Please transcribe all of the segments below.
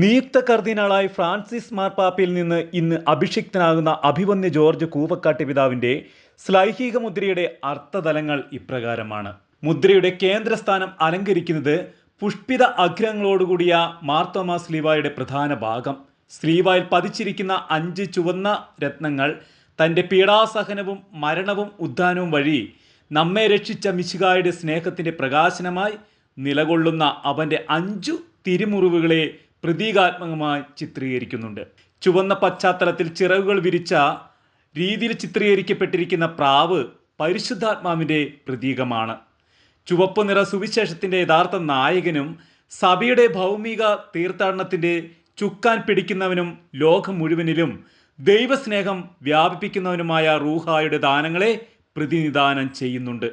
നിയുക്ത കർദിനാളായി ഫ്രാൻസിസ് മാർപ്പാപ്പയിൽ നിന്ന് ഇന്ന് അഭിഷിക്തനാകുന്ന അഭിവന്യ ജോർജ് കൂവക്കാട്ട് പിതാവിന്റെ ശ്ലൈഹിക മുദ്രയുടെ അർത്ഥതലങ്ങൾ ഇപ്രകാരമാണ്. മുദ്രയുടെ കേന്ദ്രസ്ഥാനം അലങ്കരിക്കുന്നത് പുഷ്പിത അഗ്രഹങ്ങളോടുകൂടിയ മാർത്തോമാ സ്ലീവായുടെ പ്രധാന ഭാഗം. സ്ലീവായിൽ പതിച്ചിരിക്കുന്ന അഞ്ച് ചുവന്ന രത്നങ്ങൾ തന്റെ പീഡാസഹനവും മരണവും ഉദ്ധാനവും വഴി നമ്മെ രക്ഷിച്ച മിശികായുടെ സ്നേഹത്തിന്റെ പ്രകാശനമായി നിലകൊള്ളുന്ന അവന്റെ അഞ്ചു തിരുമുറിവുകളെ പ്രതീകാത്മകമായി ചിത്രീകരിക്കുന്നുണ്ട്. ചുവന്ന പശ്ചാത്തലത്തിൽ ചിറകുകൾ വിരിച്ച രീതിയിൽ ചിത്രീകരിക്കപ്പെട്ടിരിക്കുന്ന പ്രാവ് പരിശുദ്ധാത്മാവിന്റെ പ്രതീകമാണ്. ചുവപ്പ് നിറ സുവിശേഷത്തിന്റെ യഥാർത്ഥ നായകനും സഭയുടെ ഭൗമിക തീർത്ഥാടനത്തിന്റെ ചുക്കാൻ പിടിക്കുന്നവനും ലോകം മുഴുവനിലും ദൈവസ്നേഹം വ്യാപിപ്പിക്കുന്നവനുമായ റൂഹായുടെ ദാനങ്ങളെ പ്രതിനിധാനം ചെയ്യുന്നുണ്ട്.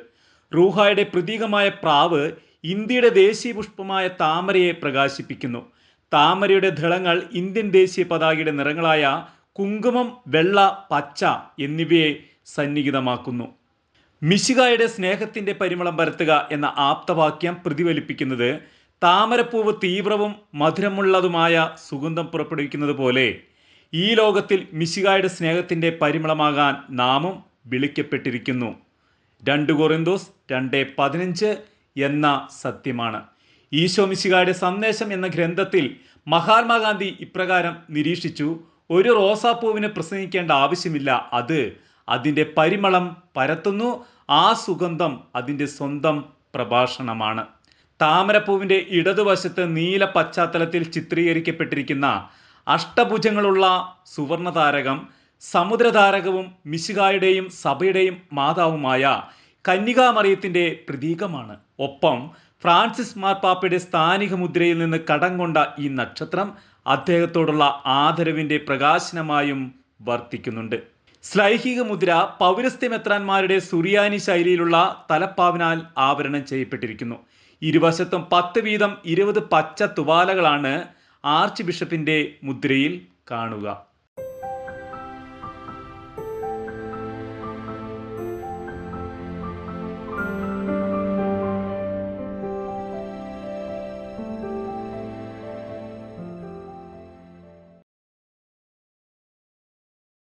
റൂഹായുടെ പ്രതീകമായ പ്രാവ് ഇന്ത്യയുടെ ദേശീയ പുഷ്പമായ താമരയെ പ്രകാശിപ്പിക്കുന്നു. താമരയുടെ ദളങ്ങൾ ഇന്ത്യൻ ദേശീയ പതാകയുടെ നിറങ്ങളായ കുങ്കുമം വെള്ള പച്ച എന്നിവയെ സന്നിഹിതമാക്കുന്നു. മിശികായുടെ സ്നേഹത്തിന്റെ പരിമളം പരത്തുക എന്ന ആപ്തവാക്യം പ്രതിഫലിപ്പിക്കുന്നത് താമരപ്പൂവ് തീവ്രവും മധുരമുള്ളതുമായ സുഗന്ധം പുറപ്പെടുവിക്കുന്നത് പോലെ ഈ ലോകത്തിൽ മിശികായുടെ സ്നേഹത്തിന്റെ പരിമളമാകാൻ നാമും വിളിക്കപ്പെട്ടിരിക്കുന്നു. രണ്ട് കൊറിന്തോസ് രണ്ട് പതിനഞ്ച് എന്ന സത്യമാണ്. ഈശോ മിശികായുടെ സന്ദേശം എന്ന ഗ്രന്ഥത്തിൽ മഹാത്മാഗാന്ധി ഇപ്രകാരം നിരീക്ഷിച്ചു ഒരു റോസാപ്പൂവിന് പ്രസംഗിക്കേണ്ട ആവശ്യമില്ല. അത് അതിന്റെ പരിമളം പരത്തുന്നു. ആ സുഗന്ധം അതിന്റെ സ്വന്തം പ്രഭാഷണമാണ്. താമരപ്പൂവിന്റെ ഇടതുവശത്ത് നീല പശ്ചാത്തലത്തിൽ ചിത്രീകരിക്കപ്പെട്ടിരിക്കുന്ന അഷ്ടഭുജങ്ങളുള്ള സുവർണതാരകം സമുദ്രതാരകവും മിശികായുടെയും സഭയുടെയും മാതാവുമായ കന്യകാമറിയത്തിന്റെ പ്രതീകമാണ്. ഒപ്പം ഫ്രാൻസിസ് മാർപ്പാപ്പയുടെ സ്ഥാനിക മുദ്രയിൽ നിന്ന് കടം കൊണ്ട ഈ നക്ഷത്രം അദ്ദേഹത്തോടുള്ള ആദരവിന്റെ പ്രകാശനമായും വർത്തിക്കുന്നുണ്ട്. ശ്ലൈഹിക മുദ്ര പൗരസ്ത്യമെത്രാന്മാരുടെ സുറിയാനി ശൈലിയിലുള്ള തലപ്പാവിനാൽ ആവരണം ചെയ്യപ്പെട്ടിരിക്കുന്നു. ഇരുവശത്തും പത്ത് വീതം ഇരുപത് പച്ച തുവാലകളാണ് ആർച്ച് ബിഷപ്പിന്റെ മുദ്രയിൽ കാണുക.